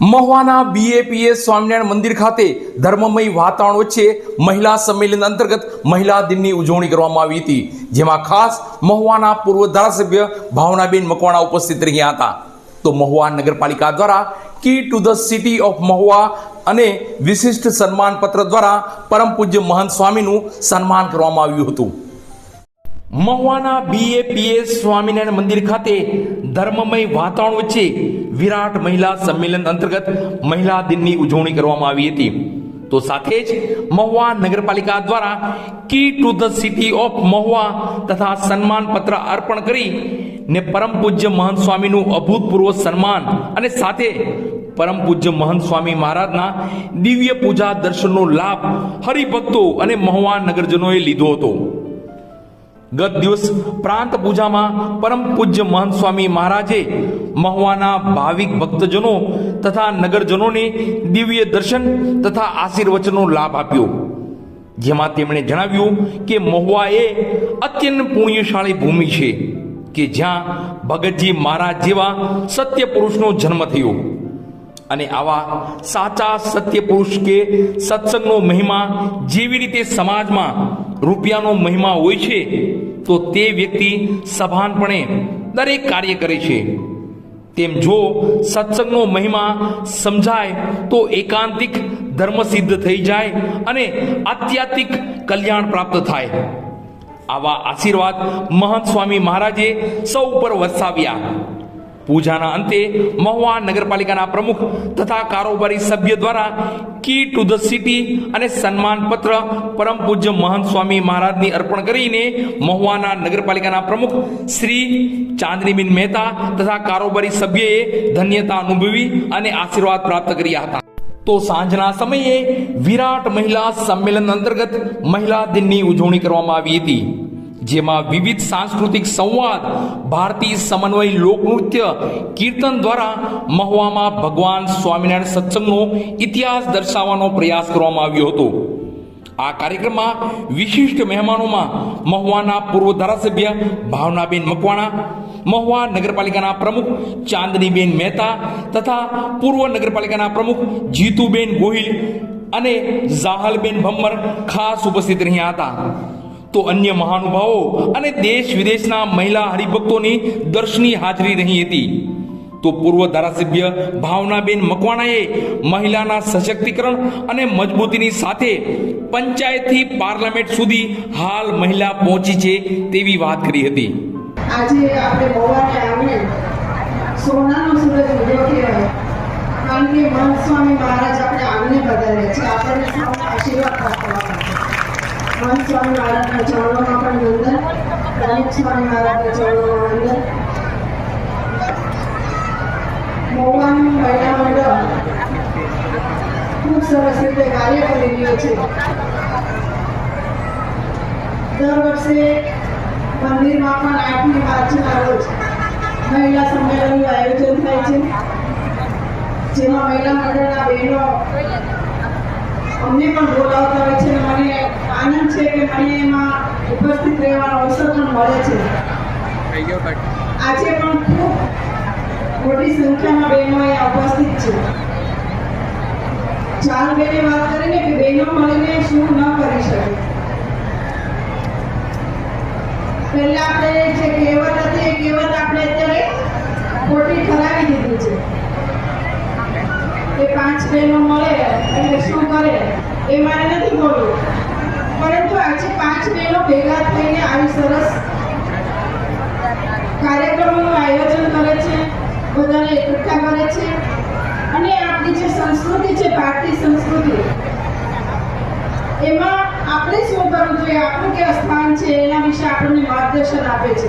મહુવાના BAPS Swaminarayan મંદિર ખાતે ધર્મમય વાતાવરણ વચ્ચે મહિલા સંમેલન અંતર્ગત મહિલા દિનની ઉજવણી કરવામાં આવી હતી. જેમાં ખાસ મહુવાના પૂર્વ ધારાસભ્ય ભાવનાબેન મકવાણા ઉપસ્થિત રહ્યા હતા. તો મહુવા નગરપાલિકા દ્વારા key to the city of Mahuva અને વિશિષ્ટ સન્માનપત્ર દ્વારા પરમ પૂજ્ય મહંત સ્વામીનું સન્માન કરવામાં આવ્યું હતું. મહુવાના બીએપીએસ સ્વામિનારાયણ મંદિર ખાતે ધર્મમય વાતાવરણ વચ્ચે વિરાટ મહિલા સંમેલન અંતર્ગત મહિલા દિનની ઉજવણી કરવામાં આવી હતી. તો સાથે જ મહુવા નગરપાલિકા દ્વારા key to the city of Mahuva તથા સન્માન પત્ર અર્પણ કરી ને પરમ પૂજ્ય મહંત સ્વામીનું અભૂતપૂર્વ સન્માન અને સાથે પરમ પૂજ્ય મહંત સ્વામી મહારાજના દિવ્ય પૂજા દર્શનનો લાભ હરિભક્તો અને મહુવા નગરજનોએ લીધો હતો. ગત દિવસ પ્રાંત પૂજામાં પરમ પૂજ્ય મહંત સ્વામી મહારાજે મહુવાના ભાવિક ભક્તજનો તથા નગરજનોને દિવ્ય દર્શન તથા આશીર્વચનનો લાભ આપ્યો. જેમાં તેમણે જણાવ્યું કે મહુવા એ અત્યંત પુણ્યશાળી ભૂમિ છે કે જ્યાં ભગતજી મહારાજ જેવા સત્ય પુરુષનો જન્મ થયો. અને આવા સાચા સત્ય પુરુષ કે સત્સંગનો મહિમા જેવી રીતે સમાજમાં રૂપિયાનો મહિમા હોય છે, તો તે વ્યક્તિ સભાનપણે દરેક કાર્ય કરે છે. તેમ જો સત્સંગનો મહિમા સમજાય, તો એકાંતિક ધર્મ સિદ્ધ થઈ જાય અને આત્યાત્મિક કલ્યાણ પ્રાપ્ત થાય. આવા આશીર્વાદ મહંત સ્વામી મહારાજે સૌ ઉપર વરસાવ્યા. પૂજાના અંતે મહુવા નગરપાલિકાના પ્રમુખ તથા કારોબારી સભ્ય દ્વારા કી ટુ ધ સિટી અને સન્માનપત્ર પરમ પૂજ્ય મહંત સ્વામી મહારાજની અર્પણ કરીને મહુવાના નગરપાલિકાના પ્રમુખ શ્રી ચાંદનીબેન મહેતા તથા કારોબારી સભ્યએ ધન્યતા અનુભવી અને આશીર્વાદ પ્રાપ્ત કર્યા હતા. તો સાંજના સમયે વિરાટ મહિલા સંમેલન અંતર્ગત મહિલા દિનની ઉજવણી કરવામાં આવી હતી. જેમાં વિવિધ સાંસ્કૃતિક સંવાદ, ભારતીય સમન્વય લોકનૃત્ય, કીર્તન દ્વારા મહુવામાં ભગવાન સ્વામિનારાયણ સત્સંગનો ઇતિહાસ દર્શાવવાનો પ્રયાસ કરવામાં આવ્યો હતો. આ કાર્યક્રમમાં વિશિષ્ટ મહેમાનોમાં મહુવાના પૂર્વ ધારાસભ્ય ભાવનાબેન મકવાણા, મહુવા નગરપાલિકાના પ્રમુખ ચાંદનીબેન મહેતા તથા પૂર્વ નગરપાલિકાના પ્રમુખ જીતુબેન ગોહિલ અને ઝાહલબેન ભમ્મર ખાસ ઉપસ્થિત રહ્યા હતા. તો અન્ય મહાનુભાવો અને દેશ વિદેશના મહિલા હરિભક્તોની દર્શની હાજરી રહી હતી. તો પૂર્વ ધારાસભ્ય ભાવનાબેન મકવાણાએ મહિલાના સશક્તિકરણ અને મજબૂતીની સાથે પંચાયતથી પાર્લામેન્ટ સુધી હાલ મહિલા પહોંચી છે તેવી વાત કરી હતી. આજે આપણે મહુવાને આવીએ સોનાનો સૂરજ ઉગ્યો કહેવાય કારણ કે મહાસ્વામી મહારાજ આપણે આવીને બધા છે. આપણને આશીર્વાદ પ્રાપ્ત કરવા મહંત સ્વામી મહારાજના ચરણોમાં પણ વંદન પ્રમુખ સ્વામી મહારાજના ચરણોમાં વંદન મંડળ ખૂબ સરસ રીતે કાર્ય દર વર્ષે મંદિરમાં પણ આઠમી માર્ચના રોજ મહિલા સંમેલનનું આયોજન થાય છે. જેમાં મહિલા મંડળના બહેનો અમને પણ બોલાવતા હોય છે અને મને આનંદ છે કે મને એમાં ઉપસ્થિત રહેવાનો અવસર પણ મળે છે. આજે પણ ખૂબ મોટી સંખ્યામાં બહેનો અહીંયા ઉપસ્થિત છે. ચાર બેને વાત કરીને કે બહેનો મળીને શું ન કરી શકે. પહેલા આપણે જે કહેવત હતી એ કહેવત આપણે અત્યારે ખોટી ઠરાવી દીધી છે. કે પાંચ બહેનો મળે એટલે શું કરે એ મારે નથી બોલવું પરંતુ આજે પાંચ બહેનો ભેગા થઈને આવી સરસ કાર્યક્રમોનું આયોજન કરે છે, બધાને એકઠા કરે છે. અને આપણી જે સંસ્કૃતિ છે, ભારતીય સંસ્કૃતિ, એમાં આપણે શું કરવું જોઈએ? આપણું કે સ્થાન છે? એના વિશે આપણને માર્ગદર્શન આપે છે.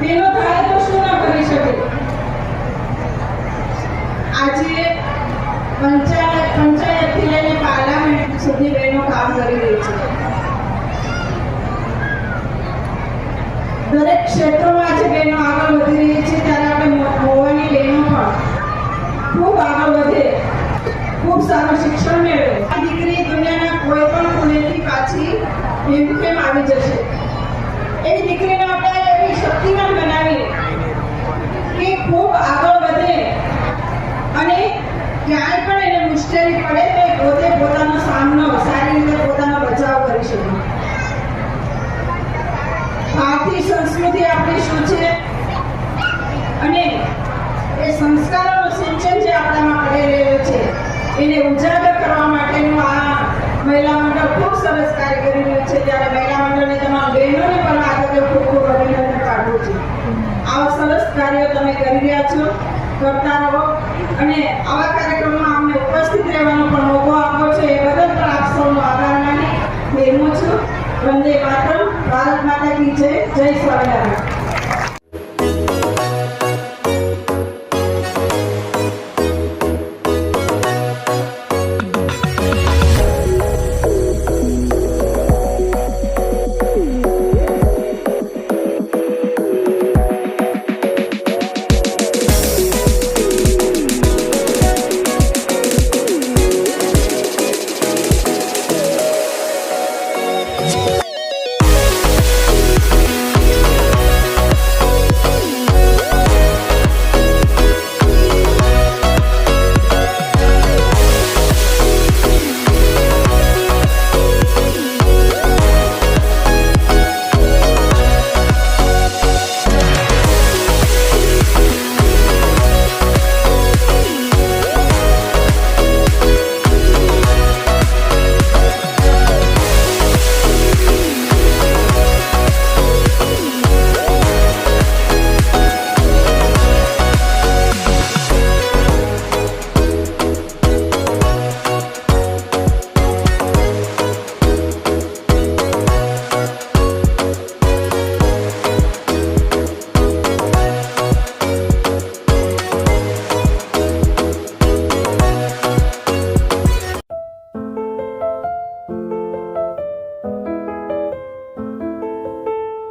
તેનો થાય તો શું ના કરી શકે? આજે પંચાયત પંચાયતથી લઈને પાર્લામેન્ટ સુધી સંસ્કૃતિ આપણી શું છે? અને એ સંસ્કારોનું સિંચન જે આપણામાં કરી રહ્યું છે, એને ઉજાગર કરવા માટેનું આ મહિલા મંડળ ખૂબ સરસ કાર્ય કરી રહ્યું છે. ત્યારે મહિલા મંડળને તમામ બહેનોને પણ આગળ ખૂબ ખૂબ અભિનંદન પાઠવું છું. આવા સરસ કાર્યો તમે કરી રહ્યા છો, કરતા રહો. અને આવા કાર્યક્રમમાં અમને ઉપસ્થિત રહેવાનો પણ મોકો આપ્યો છે. એ બદલ પણ આપ સૌનો આભાર માની બહેનો છું. વંદે માતરમ. ભારત માતા કી જય. જય સ્વામિનારાયણ.